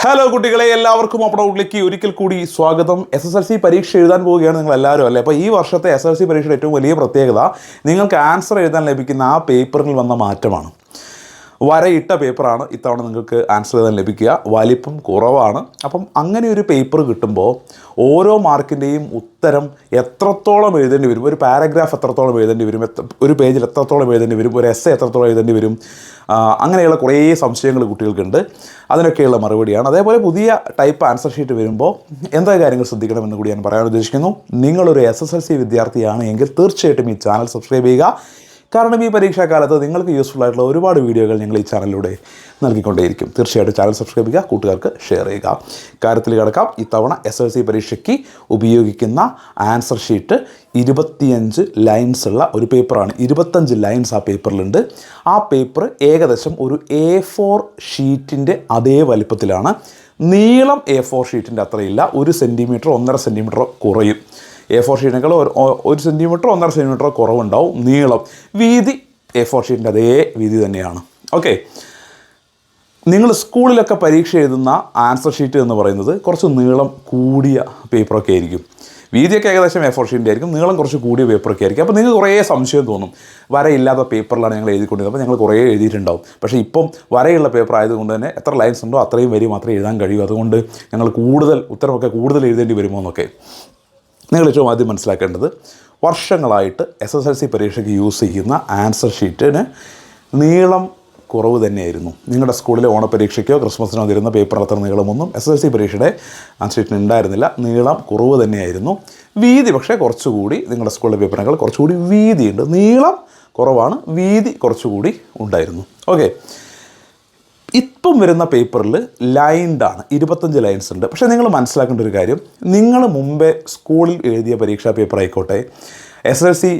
Hello കുട്ടികളെ. എല്ലാവർക്കും അപ്ഡൗട്ടിലേക്ക് ഒരിക്കൽ കൂടി സ്വാഗതം. എസ് എസ് എൽ സി പരീക്ഷ എഴുതാൻ പോവുകയാണ് നിങ്ങൾ എല്ലാവരും അല്ലേ? അപ്പോൾ ഈ വർഷത്തെ എസ് എൽ സി പരീക്ഷയുടെ ഏറ്റവും വലിയ പ്രത്യേകത നിങ്ങൾക്ക് ആൻസർ എഴുതാൻ ലഭിക്കുന്ന ആ പേപ്പറിൽ വന്ന മാറ്റമാണ്. വരയിട്ട പേപ്പറാണ് ഇത്തവണ നിങ്ങൾക്ക് ആൻസർ എഴുതാൻ ലഭിക്കുക. വലിപ്പം കുറവാണ്. അപ്പം അങ്ങനെ ഒരു പേപ്പർ കിട്ടുമ്പോൾ ഓരോ മാർക്കിന്റെയും ഉത്തരം എത്രത്തോളം എഴുതേണ്ടി വരും? ഒരു പാരഗ്രാഫ് എത്രത്തോളം എഴുതേണ്ടി വരും? ഒരു പേജിൽ എത്രത്തോളം എഴുതേണ്ടി വരും? ഒരു എസ് എത്രത്തോളം എഴുതേണ്ടി വരും? അങ്ങനെയുള്ള കുറേ സംശയങ്ങൾ കുട്ടികൾക്കുണ്ട്. അതിനൊക്കെയുള്ള മറുപടിയാണ്. അതേപോലെ പുതിയ ടൈപ്പ് ആൻസർ ഷീറ്റ് വരുമ്പോൾ എന്താ കാര്യങ്ങൾ ശ്രദ്ധിക്കണമെന്ന് കൂടി ഞാൻ പറയാൻ ഉദ്ദേശിക്കുന്നു. നിങ്ങളൊരു എസ് എസ് എൽ സി വിദ്യാർത്ഥിയാണ് എങ്കിൽ തീർച്ചയായിട്ടും ഈ ചാനൽ സബ്സ്ക്രൈബ് ചെയ്യുക. കാരണം ഈ പരീക്ഷാകാലത്ത് നിങ്ങൾക്ക് യൂസ്ഫുൾ ആയിട്ടുള്ള ഒരുപാട് വീഡിയോകൾ ഞങ്ങൾ ഈ ചാനലിലൂടെ നൽകിക്കൊണ്ടേയിരിക്കും. തീർച്ചയായിട്ടും ചാനൽ സബ്സ്ക്രൈബ് ചെയ്യുക കൂട്ടുകാർക്ക് ഷെയർ ചെയ്യുക. കാര്യത്തിൽ കിടക്കാം. ഇത്തവണ എസ് എൽ സി പരീക്ഷയ്ക്ക് ഉപയോഗിക്കുന്ന ആൻസർ ഷീറ്റ് ഇരുപത്തിയഞ്ച് ലൈൻസ് ഉള്ള ഒരു പേപ്പറാണ് ഇരുപത്തഞ്ച് ലൈൻസ് ആ പേപ്പറിലുണ്ട് ആ പേപ്പർ ഏകദേശം ഒരു എ ഫോർ ഷീറ്റിന്റെ അതേ വലിപ്പത്തിലാണ്. നീളം എ ഫോർ ഷീറ്റിന്റെ അത്രയില്ല. ഒരു സെന്റിമീറ്റർ ഒന്നര സെന്റിമീറ്റർ കുറയും. എ ഫോർ ഷീറ്റിനേക്കാൾ ഒരു സെന്റിമീറ്ററോ ഒന്നര സെന്റിമീറ്ററോ കുറവുണ്ടാവും നീളം. വീതി എ ഫോർ ഷീറ്റിന്റെ അതേ വീതി തന്നെയാണ്. ഓക്കെ നിങ്ങൾ സ്കൂളിലൊക്കെ പരീക്ഷ എഴുതുന്ന ആൻസർ ഷീറ്റ് എന്ന് പറയുന്നത് കുറച്ച് നീളം കൂടിയ പേപ്പറൊക്കെ ആയിരിക്കും. വീതിയൊക്കെ ഏകദേശം എ ഫോർ ഷീറ്റിന്റെ ആയിരിക്കും. നീളം കുറച്ച് കൂടിയ പേപ്പറൊക്കെ ആയിരിക്കും. അപ്പോൾ നിങ്ങൾക്ക് കുറേ സംശയം തോന്നും. വരയില്ലാത്ത പേപ്പറിലാണ് ഞങ്ങൾ എഴുതിക്കൊണ്ടിരുന്നത്. അപ്പോൾ ഞങ്ങൾ കുറേ എഴുതിയിട്ടുണ്ടാവും. പക്ഷേ ഇപ്പം വരയുള്ള പേപ്പർ ആയതുകൊണ്ട് തന്നെ എത്ര ലൈൻസ് ഉണ്ടോ അത്രയും വരി മാത്രമേ എഴുതാൻ കഴിയൂ. അതുകൊണ്ട് ഞങ്ങൾ കൂടുതൽ ഉത്തരമൊക്കെ കൂടുതൽ എഴുതേണ്ടി വരുമോ എന്നൊക്കെ. നിങ്ങൾ ഏറ്റവും ആദ്യം മനസ്സിലാക്കേണ്ടത് വർഷങ്ങളായിട്ട് എസ് എസ് എൽ സി പരീക്ഷയ്ക്ക് യൂസ് ചെയ്യുന്ന ആൻസർ ഷീറ്റിന് നീളം കുറവ് തന്നെയായിരുന്നു. നിങ്ങളുടെ സ്കൂളിലെ ഓണപരീക്ഷയ്ക്കോ ക്രിസ്മസിനോ തരുന്ന പേപ്പർ അത്ര നീളമൊന്നും എസ് എസ് എൽ സി പരീക്ഷയുടെ ആൻസർ ഷീറ്റിന് ഉണ്ടായിരുന്നില്ല. നീളം കുറവ് തന്നെയായിരുന്നു. വീതി പക്ഷേ കുറച്ചുകൂടി നിങ്ങളുടെ സ്കൂളിലെ പേപ്പറിനേക്കാൾ കുറച്ചുകൂടി വീതിയുണ്ട്. നീളം കുറവാണ് വീതി കുറച്ചുകൂടി ഉണ്ടായിരുന്നു. ഓക്കെ ഇപ്പം വരുന്ന പേപ്പറിൽ ലൈൻഡ് ആണ് ഇരുപത്തഞ്ച് ലൈൻസ് ഉണ്ട് പക്ഷേ നിങ്ങൾ മനസ്സിലാക്കേണ്ട ഒരു കാര്യം. നിങ്ങൾ മുമ്പേ സ്കൂളിൽ എഴുതിയ പരീക്ഷാ പേപ്പർ ആയിക്കോട്ടെ എസ് എൽ സി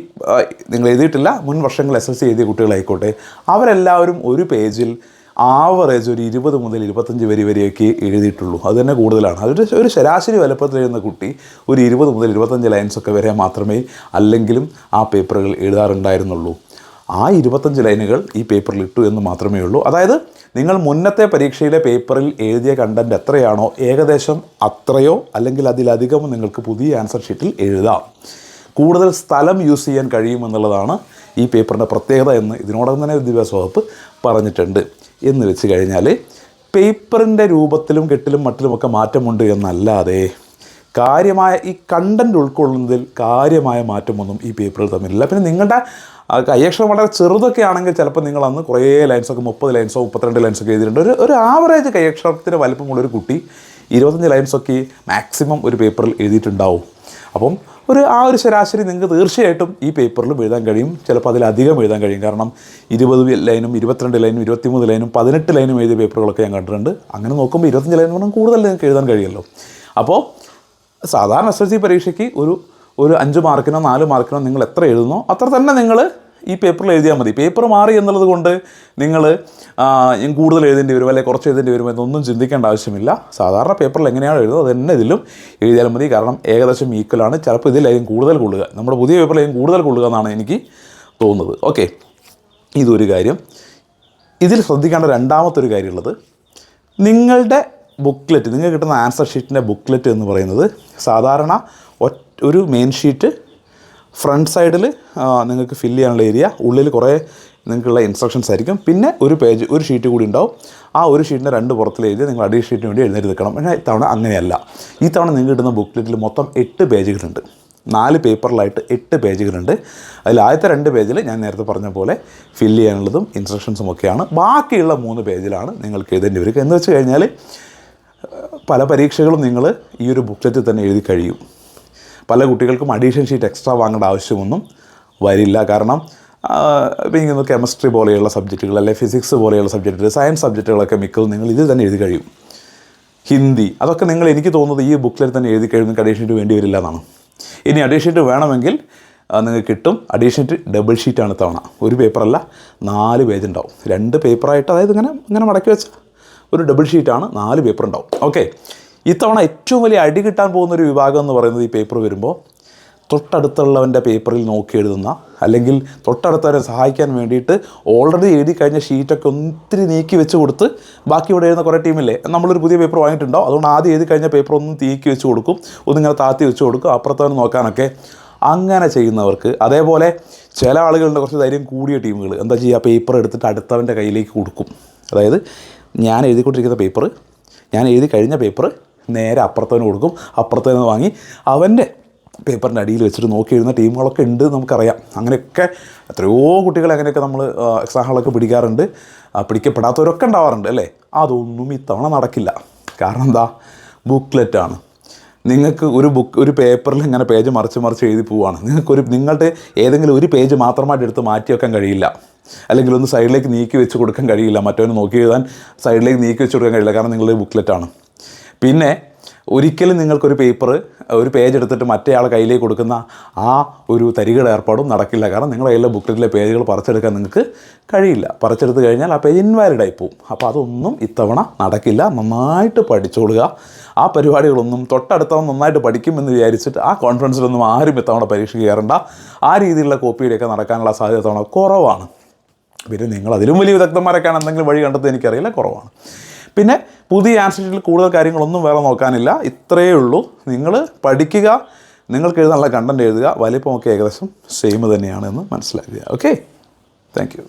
നിങ്ങൾ എഴുതിയിട്ടില്ല മുൻ വർഷങ്ങൾ എസ് എൽ സി എഴുതിയ കുട്ടികളായിക്കോട്ടെ അവരെല്ലാവരും ഒരു പേജിൽ ആവറേജ് ഒരു ഇരുപത് മുതൽ ഇരുപത്തഞ്ച് വരി വരെയൊക്കെ എഴുതിയിട്ടുള്ളൂ. അത് തന്നെ കൂടുതലാണ്. അതൊരു ഒരു ശരാശരി വലുപ്പത്തിൽ എഴുതുന്ന കുട്ടി ഒരു ഇരുപത് മുതൽ ഇരുപത്തഞ്ച് ലൈൻസ് ഒക്കെ വരെ മാത്രമേ അല്ലെങ്കിലും ആ പേപ്പറുകൾ എഴുതാറുണ്ടായിരുന്നുള്ളൂ. ആ ഇരുപത്തഞ്ച് ലൈനുകൾ ഈ പേപ്പറിൽ ഇട്ടു എന്ന് മാത്രമേ ഉള്ളൂ. അതായത് നിങ്ങൾ മുന്നത്തെ പരീക്ഷയിലെ പേപ്പറിൽ എഴുതിയ കണ്ടന്റ് എത്രയാണോ ഏകദേശം അത്രയോ അല്ലെങ്കിൽ അതിലധികമോ നിങ്ങൾക്ക് പുതിയ ആൻസർ ഷീറ്റിൽ എഴുതാം. കൂടുതൽ സ്ഥലം യൂസ് ചെയ്യാൻ കഴിയുമെന്നുള്ളതാണ് ഈ പേപ്പറിന്റെ പ്രത്യേകത എന്ന് ഇതിനോടകം തന്നെ വിദ്യാഭ്യാസ വകുപ്പ് പറഞ്ഞിട്ടുണ്ട്. എന്ന് വെച്ച് കഴിഞ്ഞാൽ പേപ്പറിന്റെ രൂപത്തിലും കെട്ടിലും മട്ടിലുമൊക്കെ മാറ്റമുണ്ട് എന്നല്ലാതെ കാര്യമായ ഈ കണ്ടന്റ് ഉൾക്കൊള്ളുന്നതിൽ കാര്യമായ മാറ്റമൊന്നും ഈ പേപ്പറിൽ തമ്മിലില്ല. പിന്നെ നിങ്ങളുടെ കയ്യക്ഷരം വളരെ ചെറുതൊക്കെ ആണെങ്കിൽ ചിലപ്പോൾ നിങ്ങൾ അന്ന് കുറേ ലൈൻസൊക്കെ മുപ്പത് ലൈൻസോ മുപ്പത്തിരണ്ട് ലൈൻസൊക്കെ എഴുതിയിട്ടുണ്ട്. ഒരു ഒരു ആവറേജ് കയ്യക്ഷരത്തിന്റെ വലിപ്പമുള്ളൊരു കുട്ടി ഇരുപത്തഞ്ച് ലൈൻസൊക്കെ മാക്സിമം ഒരു പേപ്പറിൽ എഴുതിയിട്ടുണ്ടാവും. അപ്പം ഒരു ആ ഒരു ശരാശരി നിങ്ങൾക്ക് തീർച്ചയായിട്ടും ഈ പേപ്പറിലും എഴുതാൻ കഴിയും. ചിലപ്പോൾ അതിലധികം എഴുതാൻ കഴിയും. കാരണം ഇരുപത് ലൈനും ഇരുപത്തിരണ്ട് ലൈനും ഇരുപത്തിമൂന്ന് ലൈനും പതിനെട്ട് ലൈനും എഴുതിയ പേപ്പറുകളൊക്കെ ഞാൻ കണ്ടിട്ടുണ്ട്. അങ്ങനെ നോക്കുമ്പോൾ ഇരുപത്തഞ്ച് ലൈനും കൂടുതൽ നിങ്ങൾക്ക് എഴുതാൻ കഴിയുമല്ലോ അപ്പോൾ സാധാരണ എസ് എൽ സി പരീക്ഷയ്ക്ക് ഒരു ഒരു അഞ്ച് മാർക്കിനോ നാല് മാർക്കിനോ നിങ്ങൾ എത്ര എഴുതുന്നോ അത്ര തന്നെ നിങ്ങൾ ഈ പേപ്പറിൽ എഴുതിയാൽ മതി. പേപ്പർ മാറി എന്നുള്ളത് കൊണ്ട് നിങ്ങൾ കൂടുതൽ എഴുതേണ്ടി വരും അല്ലെങ്കിൽ കുറച്ച് എഴുതേണ്ടി വരും എന്നൊന്നും ചിന്തിക്കേണ്ട ആവശ്യമില്ല. സാധാരണ പേപ്പറിൽ എങ്ങനെയാണോ എഴുതുന്നത് തന്നെ ഇതിലും എഴുതിയാൽ മതി. കാരണം ഏകദേശം ഈക്വലാണ് ചിലപ്പോൾ ഇതിലേക്കും കൂടുതൽ കൊള്ളുക. നമ്മുടെ പുതിയ പേപ്പറിലായിരിക്കും കൂടുതൽ കൊള്ളുക എന്നാണ് എനിക്ക് തോന്നുന്നത്. ഓക്കെ ഇതൊരു കാര്യം. ഇതിൽ ശ്രദ്ധിക്കേണ്ട രണ്ടാമത്തെ ഒരു കാര്യമുള്ളത്. നിങ്ങളുടെ ബുക്ക്ലെറ്റ് നിങ്ങൾക്ക് കിട്ടുന്ന ആൻസർ ഷീറ്റിന്റെ ബുക്ക്ലെറ്റ് എന്ന് പറയുന്നത് സാധാരണ ഒരു മെയിൻ ഷീറ്റ് ഫ്രണ്ട് സൈഡിൽ നിങ്ങൾക്ക് ഫില്ല് ചെയ്യാനുള്ള ഏരിയ ഉള്ളിൽ കുറേ നിങ്ങൾക്കുള്ള ഇൻസ്ട്രക്ഷൻസ് ആയിരിക്കും. പിന്നെ ഒരു പേജ് ഒരു ഷീറ്റ് കൂടി ഉണ്ടാവും. ആ ഒരു ഷീറ്റിന്റെ രണ്ട് പുറത്തിൽ എഴുതി നിങ്ങൾ അടി ഷീറ്റിന് വേണ്ടി എഴുന്നേൽക്കണം പക്ഷേ ഇത്തവണ അങ്ങനെയല്ല. ഈ തവണ നിങ്ങൾക്ക് കിട്ടുന്ന ബുക്ക്ലെറ്റിൽ മൊത്തം എട്ട് പേജുകളുണ്ട്. നാല് പേപ്പറിലായിട്ട് എട്ട് പേജുകളുണ്ട്. അതിൽ ആദ്യത്തെ രണ്ട് പേജിൽ ഞാൻ നേരത്തെ പറഞ്ഞ പോലെ ഫില്ല് ചെയ്യാനുള്ളതും ഇൻസ്ട്രക്ഷൻസും ഒക്കെയാണ്. ബാക്കിയുള്ള മൂന്ന് പേജിലാണ് നിങ്ങൾക്ക് എഴുതേണ്ടി വരിക. എന്ന് വെച്ച് കഴിഞ്ഞാൽ പല പരീക്ഷകളും നിങ്ങൾ ഈ ഒരു ബുക്ക്ലെറ്റിൽ തന്നെ എഴുതി കഴിയും. പല കുട്ടികൾക്കും അഡീഷൻ ഷീറ്റ് എക്സ്ട്രാ വാങ്ങേണ്ട ആവശ്യമൊന്നും വരില്ല. കാരണം ഇങ്ങനെ കെമിസ്ട്രി പോലെയുള്ള സബ്ജക്റ്റുകൾ അല്ലെങ്കിൽ ഫിസിക്സ് പോലെയുള്ള സബ്ജക്റ്റുകൾ സയൻസ് സബ്ജക്റ്റുകളൊക്കെ മിക്കതും നിങ്ങൾ ഇതിൽ തന്നെ എഴുതി കഴിയും. ഹിന്ദി അതൊക്കെ നിങ്ങൾ എനിക്ക് തോന്നുന്നത് ഈ ബുക്കിൽ തന്നെ എഴുതി കഴിയുന്ന അഡീഷൻ ഷീറ്റ് വേണ്ടി വരില്ല എന്നാണ്. ഇനി അഡീഷൻ ഷീറ്റ് വേണമെങ്കിൽ നിങ്ങൾക്ക് കിട്ടും. അഡീഷൻ ഷീറ്റ് ഡബിൾ ഷീറ്റാണ് തവണ. ഒരു പേപ്പറല്ല നാല് പേജ് ഉണ്ടാവും. രണ്ട് പേപ്പറായിട്ട് അതായത് ഇങ്ങനെ ഇങ്ങനെ മടക്കി വെച്ച. ഒരു ഡബിൾ ഷീറ്റാണ് നാല് പേപ്പർ ഉണ്ടാവും. ഓക്കെ ഇത്തവണ ഏറ്റവും വലിയ അടി കിട്ടാൻ പോകുന്ന ഒരു വിഭാഗം എന്ന് പറയുന്നത് ഈ പേപ്പർ വരുമ്പോൾ തൊട്ടടുത്തുള്ളവന്റെ പേപ്പറിൽ നോക്കി എഴുതുന്ന അല്ലെങ്കിൽ തൊട്ടടുത്തവരെ സഹായിക്കാൻ വേണ്ടിയിട്ട് ഓൾറെഡി എഴുതി കഴിഞ്ഞ ഷീറ്റൊക്കെ ഒത്തിരി നീക്കി വെച്ച് കൊടുത്ത് ബാക്കി ഇവിടെ എഴുതുന്ന കുറേ ടീമില്ലേ നമ്മളൊരു പുതിയ പേപ്പർ വാങ്ങിയിട്ടുണ്ടാവും അതുകൊണ്ട് ആദ്യം എഴുതി കഴിഞ്ഞ പേപ്പർ ഒന്ന് തീക്കി വെച്ച് കൊടുക്കും. ഒന്നിങ്ങനെ താത്തി വെച്ച് കൊടുക്കും. അപ്പുറത്തവന് നോക്കാനൊക്കെ അങ്ങനെ ചെയ്യുന്നവർക്ക് അതേപോലെ ചില ആളുകളുടെ കുറച്ച് ധൈര്യം കൂടിയ ടീമുകൾ എന്താ ചെയ്യുക പേപ്പർ എടുത്തിട്ട് അടുത്തവന്റെ കയ്യിലേക്ക് കൊടുക്കും. അതായത് ഞാൻ എഴുതിക്കൊണ്ടിരിക്കുന്ന പേപ്പർ ഞാൻ എഴുതി കഴിഞ്ഞ പേപ്പർ നേരെ അപ്പുറത്തവന് കൊടുക്കും. അപ്പുറത്തവന് വാങ്ങി അവന്റെ പേപ്പറിന്റെ അടിയിൽ വെച്ചിട്ട് നോക്കി എഴുതുന്ന ടീമുകളൊക്കെ ഉണ്ട് നമുക്കറിയാം. അങ്ങനെയൊക്കെ എത്രയോ കുട്ടികളെ അങ്ങനെയൊക്കെ നമ്മൾ എക്സാം ഹാളൊക്കെ പിടിക്കാറുണ്ട്. പിടിക്കപ്പെടാത്തവരൊക്കെ ഉണ്ടാവാറുണ്ട് അല്ലേ? അതൊന്നും ഇത്തവണ നടക്കില്ല. കാരണം എന്താ? ബുക്ക്ലെറ്റാണ്. നിങ്ങൾക്ക് ഒരു ബുക്ക് ഒരു പേപ്പറിൽ ഇങ്ങനെ പേജ് മറിച്ച് മറിച്ച് എഴുതി പോവുകയാണ് നിങ്ങൾക്കൊരു നിങ്ങളുടെ ഏതെങ്കിലും ഒരു പേജ് മാത്രമായിട്ട് എടുത്ത് മാറ്റി വെക്കാൻ കഴിയില്ല. അല്ലെങ്കിൽ ഒന്ന് സൈഡിലേക്ക് നീക്കി വെച്ച് കൊടുക്കാൻ കഴിയില്ല. മറ്റവന് നോക്കി എഴുതാൻ സൈഡിലേക്ക് നീക്കി വെച്ച് കൊടുക്കാൻ കഴിയില്ല. കാരണം നിങ്ങളുടെ ബുക്ക്ലെറ്റാണ്. പിന്നെ ഒരിക്കലും നിങ്ങൾക്കൊരു പേപ്പർ ഒരു പേജ് എടുത്തിട്ട് മറ്റേയാളെ കയ്യിലേക്ക് കൊടുക്കുന്ന ആ ഒരു തരികളുടെ ഏർപ്പാടും നടക്കില്ല. കാരണം നിങ്ങളുടെ കയ്യിലെ ബുക്ക്ലെറ്റിലെ പേജുകൾ പറിച്ചെടുക്കാൻ നിങ്ങൾക്ക് കഴിയില്ല. പറിച്ചെടുത്ത് കഴിഞ്ഞാൽ ആ പേജ് ഇൻവാലിഡായി പോവും. അപ്പോൾ അതൊന്നും ഇത്തവണ നടക്കില്ല. നന്നായിട്ട് പഠിച്ചോളുക. ആ പരിപാടികളൊന്നും തൊട്ടടുത്തവൻ നന്നായിട്ട് പഠിക്കുമെന്ന് വിചാരിച്ചിട്ട് ആ കോൺഫിഡൻസിലൊന്നും ആരും ഇത്തവണ പരീക്ഷ ആ രീതിയിലുള്ള കോപ്പിയുടെയൊക്കെ നടക്കാനുള്ള സാധ്യത കുറവാണ്. പിന്നെ നിങ്ങൾ അതിലും വലിയ വിദഗ്ധന്മാരൊക്കെയാണ് എന്തെങ്കിലും വഴി കണ്ടത് എനിക്കറിയില്ല കുറവാണ്. പിന്നെ പുതിയ ആൻസർ കൂടുതൽ കാര്യങ്ങളൊന്നും വേറെ നോക്കാനില്ല. ഇത്രയേ ഉള്ളൂ. നിങ്ങൾ പഠിക്കുക നിങ്ങൾക്ക് എഴുതാനുള്ള കണ്ടന്റ് എഴുതുക. വലിപ്പമൊക്കെ ഏകദേശം സെയിം തന്നെയാണ് എന്ന് മനസ്സിലാക്കുക. Okay thank you